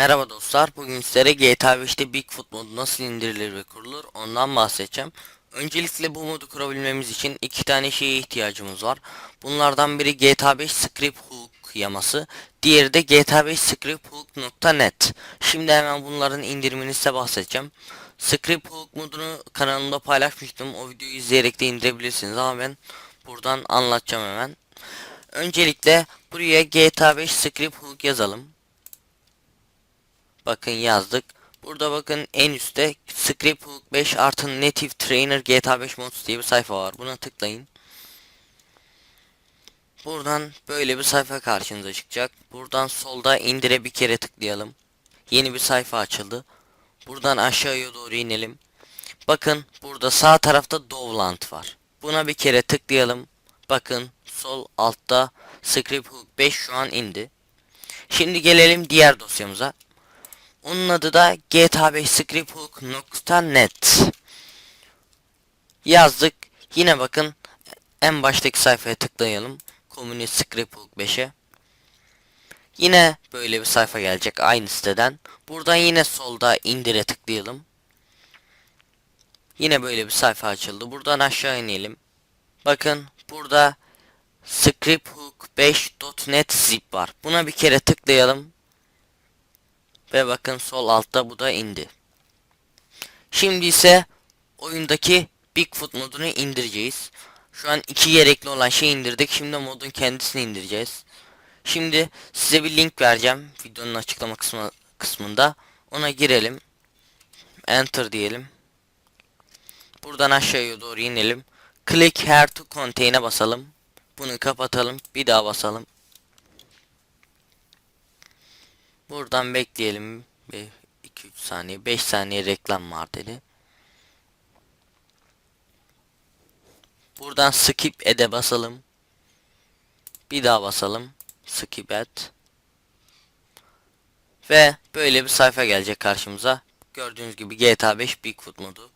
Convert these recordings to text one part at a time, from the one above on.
Merhaba dostlar. Bugün sizlere GTA 5'te Bigfoot modu nasıl indirilir ve kurulur ondan bahsedeceğim. Öncelikle bu modu kurabilmemiz için iki tane şeye ihtiyacımız var. Bunlardan biri GTA 5 Script Hook yaması, diğeri de GTA 5 Script Hook.net. Şimdi hemen bunların indirimini size bahsedeceğim. Script Hook modunu kanalımda paylaşmıştım. O videoyu izleyerek de indirebilirsiniz ama ben buradan anlatacağım hemen. Öncelikle buraya GTA 5 Script Hook yazalım. Bakın yazdık. Burada bakın en üstte Script Hook 5 artı Native Trainer GTA 5 Mods diye bir sayfa var. Buna tıklayın. Buradan böyle bir sayfa karşınıza çıkacak. Buradan solda indire bir kere tıklayalım. Yeni bir sayfa açıldı. Buradan aşağıya doğru inelim. Bakın burada sağ tarafta Dovland var. Buna bir kere tıklayalım. Bakın sol altta Script Hook 5 şu an indi. Şimdi gelelim diğer dosyamıza. Onun adı da GTA 5 scripthook.net Yazdık. Yine bakın en baştaki sayfaya tıklayalım. Communist Scripthook 5'e. Yine böyle bir sayfa gelecek aynı siteden. Buradan yine solda indire tıklayalım. Yine böyle bir sayfa açıldı. Buradan aşağı inelim. Bakın burada scripthook5.net zip var. Buna bir kere tıklayalım. Ve bakın sol altta bu da indi. Şimdi ise oyundaki Bigfoot modunu indireceğiz. Şu an iki gerekli olan şeyi indirdik. Şimdi modun kendisini indireceğiz. Şimdi size bir link vereceğim. Videonun açıklama kısmı, kısmında. Ona girelim. Enter diyelim. Buradan aşağıya doğru inelim. Click here to contain'e basalım. Bunu kapatalım. Bir daha basalım. Buradan bekleyelim. 2-3 saniye 5 saniye reklam var dedi. Buradan skip ede basalım. Bir daha basalım. Skip et. Ve böyle bir sayfa gelecek karşımıza. Gördüğünüz gibi GTA 5 Bigfoot modu.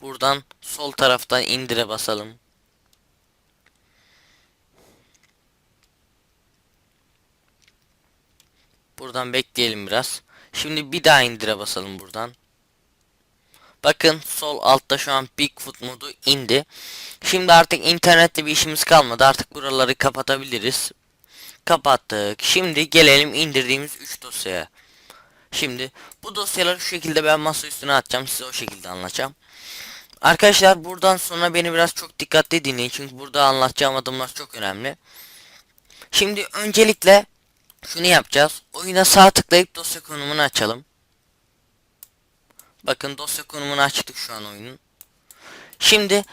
Buradan sol taraftan indire basalım. Buradan bekleyelim biraz. Şimdi bir daha indire basalım buradan. Bakın sol altta şu an Bigfoot modu indi. Şimdi artık internette bir işimiz kalmadı. Artık buraları kapatabiliriz. Kapattık. Şimdi gelelim indirdiğimiz 3 dosyaya. Şimdi bu dosyaları şu şekilde ben masa üstüne atacağım. Size o şekilde anlatacağım. Arkadaşlar buradan sonra beni biraz çok dikkatli dinleyin. Çünkü burada anlatacağım adımlar çok önemli. Şimdi öncelikle şunu yapacağız. Oyuna sağ tıklayıp dosya konumunu açalım. Bakın dosya konumunu açtık şu an oyunun. Şimdi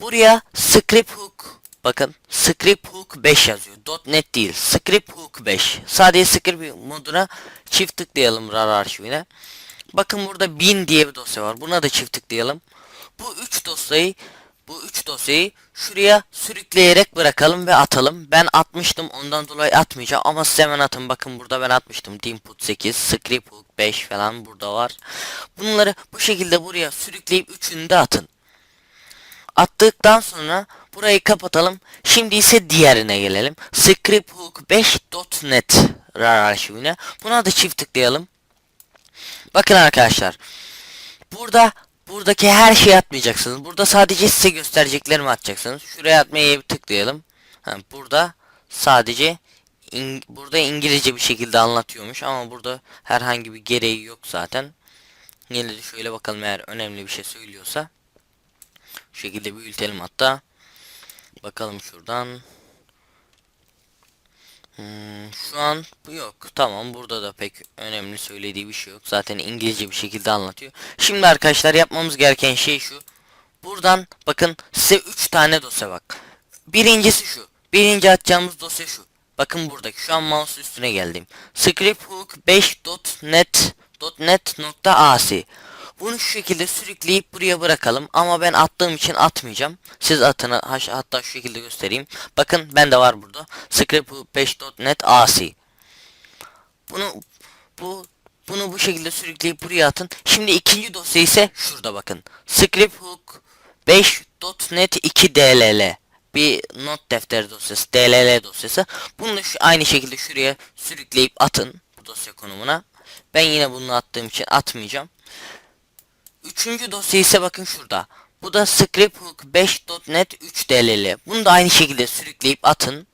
buraya script hook bakın script hook 5 yazıyor. .net değil. Script hook 5. Sadece script moduna çift tıklayalım RAR arşivine. Bakın burada 1000 diye bir dosya var. Buna da çift tıklayalım. Bu 3 dosyayı bu üç dosyayı şuraya sürükleyerek bırakalım ve atalım. Ben atmıştım ondan dolayı atmayacağım ama siz hemen atın. Bakın burada ben atmıştım. Input 8, script hook 5 falan burada var. Bunları bu şekilde buraya sürükleyip üçünü de atın. Attıktan sonra burayı kapatalım. Şimdi ise diğerine gelelim. scripthook5.net RAR arşivine. Buna da çift tıklayalım. Bakın arkadaşlar. Burada Buradaki her şeyi atmayacaksınız. Burada sadece size göstereceklerimi atacaksınız. Şuraya atmaya tıklayalım. Ha, burada sadece in, burada İngilizce bir şekilde anlatıyormuş ama burada herhangi bir gereği yok zaten. Yine de şöyle bakalım eğer önemli bir şey söylüyorsa. Şu şekilde büyütelim hatta. Bakalım şuradan. Hmm, şu an yok. Tamam burada da pek önemli söylediği bir şey yok. Zaten İngilizce bir şekilde anlatıyor. Şimdi arkadaşlar yapmamız gereken şey şu. Buradan bakın size 3 tane dosya bak. Birincisi şu. Birinci atacağımız dosya şu. Bakın buradaki şu an mouse üstüne geldim. scripthook5.net .net.ac bunu şu şekilde sürükleyip buraya bırakalım. Ama ben attığım için atmayacağım. Siz atını hatta şu şekilde göstereyim. Bakın bende var burada. script5.net AC. Bunu bu bunu bu şekilde sürükleyip buraya atın. Şimdi ikinci dosya ise şurada bakın. scripthook 5.net 2 dll bir not defteri dosyası dll dosyası. Bunu da şu aynı şekilde şuraya sürükleyip atın bu dosya konumuna. Ben yine bunu attığım için atmayacağım. Üçüncü dosya ise bakın şurada. Bu da scripthook 5.net 3 DLL. Bunu da aynı şekilde sürükleyip atın.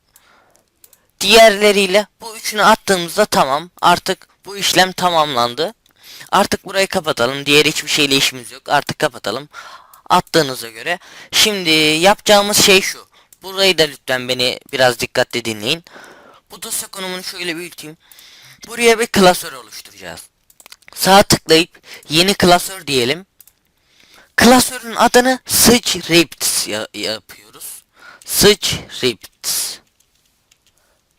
Diğerleriyle bu üçünü attığımızda tamam. Artık bu işlem tamamlandı. Artık burayı kapatalım. Diğer hiçbir şeyle işimiz yok. Artık kapatalım. Attığınıza göre. Şimdi yapacağımız şey şu. Burayı da lütfen beni biraz dikkatli dinleyin. Bu dosya konumunu şöyle büyüteyim. Buraya bir klasör oluşturacağız. Sağ tıklayıp yeni klasör diyelim. Klasörün adını Scripts ya- yapıyoruz. Scripts.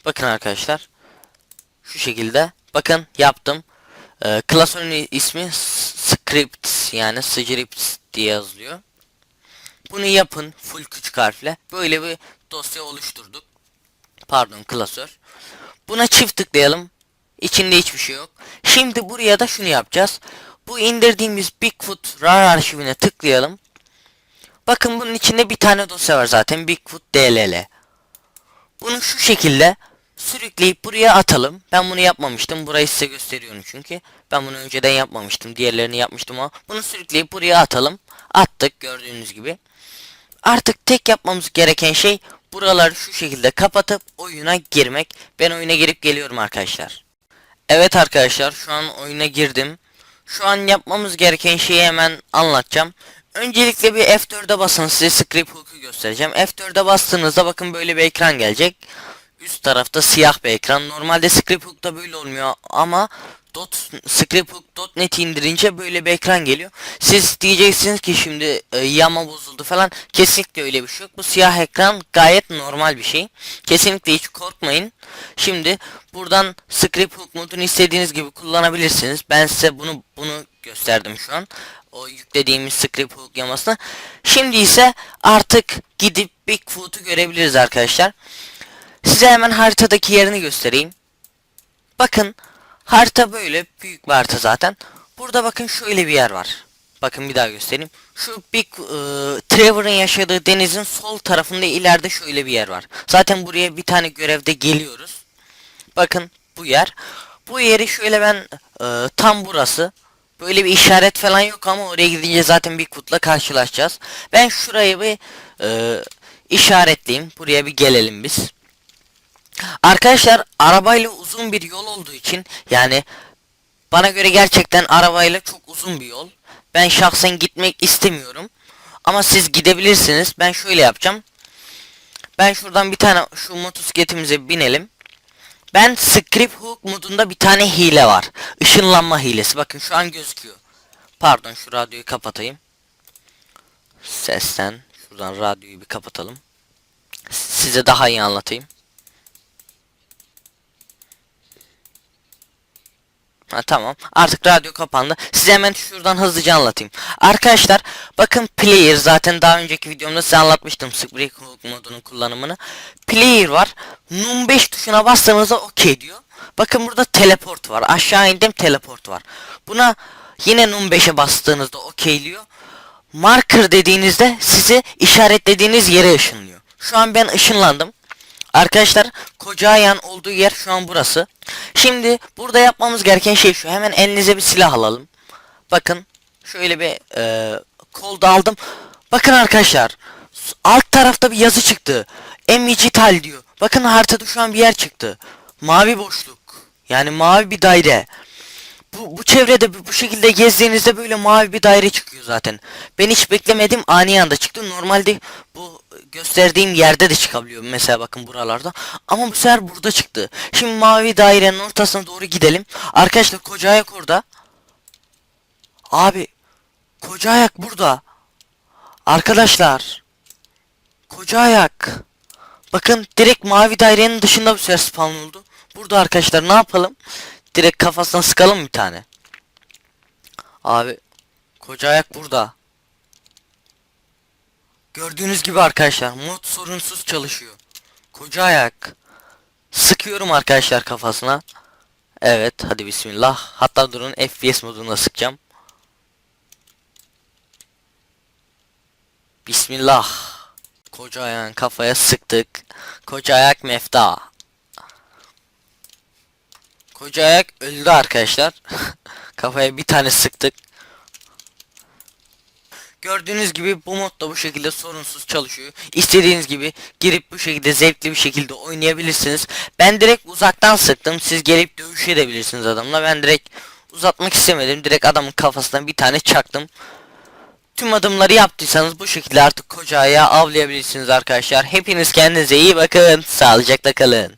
Bakın arkadaşlar. Şu şekilde. Bakın yaptım. Ee, klasörün ismi Scripts yani Scripts diye yazılıyor. Bunu yapın full küçük harfle. Böyle bir dosya oluşturduk. Pardon klasör. Buna çift tıklayalım. İçinde hiçbir şey yok. Şimdi buraya da şunu yapacağız. Bu indirdiğimiz Bigfoot RAR arşivine tıklayalım. Bakın bunun içinde bir tane dosya var zaten. Bigfoot DLL. Bunu şu şekilde sürükleyip buraya atalım. Ben bunu yapmamıştım. Burayı size gösteriyorum çünkü. Ben bunu önceden yapmamıştım. Diğerlerini yapmıştım ama bunu sürükleyip buraya atalım. Attık gördüğünüz gibi. Artık tek yapmamız gereken şey buraları şu şekilde kapatıp oyuna girmek. Ben oyuna girip geliyorum arkadaşlar. Evet arkadaşlar şu an oyuna girdim. Şu an yapmamız gereken şeyi hemen anlatacağım. Öncelikle bir F4'e basın size script hook'u göstereceğim. F4'e bastığınızda bakın böyle bir ekran gelecek. Üst tarafta siyah bir ekran. Normalde script hook'ta böyle olmuyor ama dot scripthook.net indirince böyle bir ekran geliyor. Siz diyeceksiniz ki şimdi e, yama bozuldu falan. Kesinlikle öyle bir şey yok. Bu siyah ekran gayet normal bir şey. Kesinlikle hiç korkmayın. Şimdi buradan script hook modunu istediğiniz gibi kullanabilirsiniz. Ben size bunu bunu gösterdim şu an. O yüklediğimiz script hook yamasını. Şimdi ise artık gidip Bigfoot'u görebiliriz arkadaşlar. Size hemen haritadaki yerini göstereyim. Bakın harita böyle büyük bir harita zaten. Burada bakın şöyle bir yer var. Bakın bir daha göstereyim. Şu Big e, Trevor'ın yaşadığı denizin sol tarafında ileride şöyle bir yer var. Zaten buraya bir tane görevde geliyoruz. Bakın bu yer. Bu yeri şöyle ben e, tam burası. Böyle bir işaret falan yok ama oraya gidince zaten Bigfoot'la karşılaşacağız. Ben şurayı bir e, işaretleyeyim. Buraya bir gelelim biz. Arkadaşlar arabayla uzun bir yol olduğu için yani bana göre gerçekten arabayla çok uzun bir yol. Ben şahsen gitmek istemiyorum. Ama siz gidebilirsiniz. Ben şöyle yapacağım. Ben şuradan bir tane şu motosikletimize binelim. Ben script hook modunda bir tane hile var. Işınlanma hilesi. Bakın şu an gözüküyor. Pardon şu radyoyu kapatayım. Sesten şuradan radyoyu bir kapatalım. Size daha iyi anlatayım. Ha, tamam. Artık radyo kapandı. Size hemen şuradan hızlıca anlatayım. Arkadaşlar bakın player zaten daha önceki videomda size anlatmıştım Spring modunun kullanımını. Player var. Num 5 tuşuna bastığınızda okey diyor. Bakın burada teleport var. Aşağı indim teleport var. Buna yine Num 5'e bastığınızda okeyliyor. Marker dediğinizde sizi işaretlediğiniz yere ışınlıyor. Şu an ben ışınlandım. Arkadaşlar koca ayağın olduğu yer şu an burası. Şimdi burada yapmamız gereken şey şu. Hemen elinize bir silah alalım. Bakın şöyle bir e, kolda aldım. Bakın arkadaşlar alt tarafta bir yazı çıktı. Emijital diyor. Bakın haritada şu an bir yer çıktı. Mavi boşluk. Yani mavi bir daire. Bu, bu çevrede bu şekilde gezdiğinizde böyle mavi bir daire çıkıyor zaten. Ben hiç beklemedim ani anda çıktı. Normalde bu gösterdiğim yerde de çıkabiliyor. Mesela bakın buralarda. Ama bu sefer burada çıktı. Şimdi mavi dairenin ortasına doğru gidelim. Arkadaşlar koca ayak orada. Abi koca ayak burada. Arkadaşlar koca ayak. Bakın direkt mavi dairenin dışında bu sefer spawn oldu. Burada arkadaşlar ne yapalım? Direkt kafasına sıkalım bir tane. Abi koca ayak burada. Gördüğünüz gibi arkadaşlar mod sorunsuz çalışıyor. Koca ayak. Sıkıyorum arkadaşlar kafasına. Evet hadi bismillah. Hatta durun FPS modunda sıkacağım. Bismillah. Koca ayağın kafaya sıktık. Koca ayak mefta. Koca ayak öldü arkadaşlar. Kafaya bir tane sıktık. Gördüğünüz gibi bu mod da bu şekilde sorunsuz çalışıyor. İstediğiniz gibi girip bu şekilde zevkli bir şekilde oynayabilirsiniz. Ben direkt uzaktan sıktım. Siz gelip dövüş edebilirsiniz adamla. Ben direkt uzatmak istemedim. Direkt adamın kafasına bir tane çaktım. Tüm adımları yaptıysanız bu şekilde artık koca ayağı avlayabilirsiniz arkadaşlar. Hepiniz kendinize iyi bakın. Sağlıcakla kalın.